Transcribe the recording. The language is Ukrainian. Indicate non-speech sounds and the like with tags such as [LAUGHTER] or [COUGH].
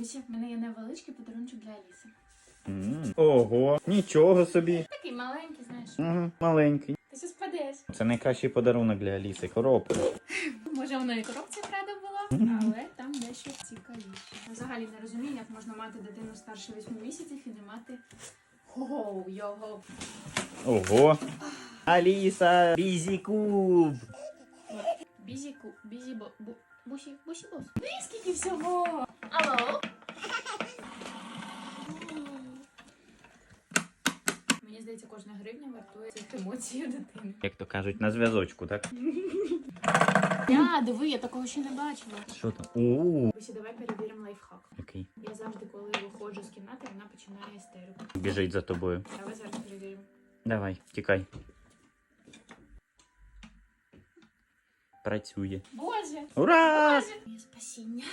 Буся, в мене є невеличкий подарунок для Аліси. М, Ого, нічого собі. Такий маленький, знаєш. Угу, маленький. Ти все спадеш. Це найкращий подарунок для Аліси. Коробка. [LAUGHS] Може, воно і коробці правда була, але там дещо цікавіше. Взагалі не розумію, як можна мати дитину старше 8 місяців і не мати Хоу, його. Ого. Аліса, бізікуб. Бізіку, бізі бо бу, бусі, бусі бос. Ну і скільки всього. Алло? Мені здається, кожна гривня вартує цих емоцій дитини. Як то кажуть, на зв'язочку, так? Я, диви, я такого ще не бачила. Що там? У, Бусі, давай перевіримо лайфхак. який Я завжди, коли виходжу з кімнати, вона починає істерику. біжить за тобою. Давай зараз перевіримо. Давай, тікай. Працює. Боже! Ура! Боже! Моє спасіння.